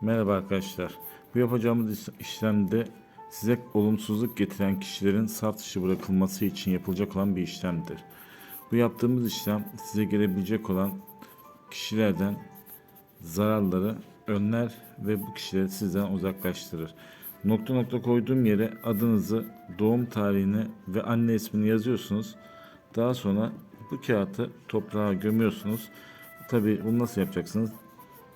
Merhaba arkadaşlar. Bu yapacağımız iş- işlemde size olumsuzluk getiren kişilerin saf dışı bırakılması için yapılacak olan bir işlemdir. Bu yaptığımız işlem size gelebilecek olan kişilerden zararları önler ve bu kişileri sizden uzaklaştırır. Nokta nokta koyduğum yere adınızı, doğum tarihini ve anne ismini yazıyorsunuz. Daha sonra bu kağıtı toprağa gömüyorsunuz. Tabi bunu nasıl yapacaksınız?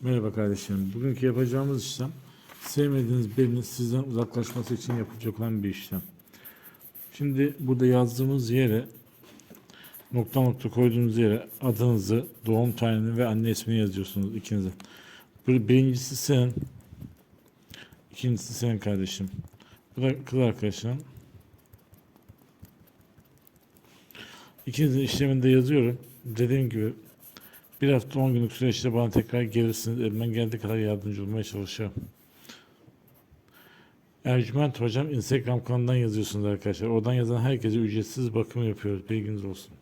Merhaba kardeşlerim. Bugünkü yapacağımız işlem sevmediğiniz birinin sizden uzaklaşması için yapılacak olan bir işlem. Şimdi burada yazdığımız yere nokta nokta koyduğunuz yere adınızı, doğum tarihini ve anne ismini yazıyorsunuz ikinize. Bir- Birincisi senin, ikincisi senin kardeşim. Bu da kız arkadaşın. İkinizin işleminde yazıyorum. Dediğim gibi bir hafta 10 günlük süreçte bana tekrar gelirsiniz. Elimden geldiği kadar yardımcı olmaya çalışacağım. Ercüment Hocam Instagram kanalından yazıyorsunuz arkadaşlar. Oradan yazan herkese ücretsiz bakım yapıyoruz. Bilginiz olsun.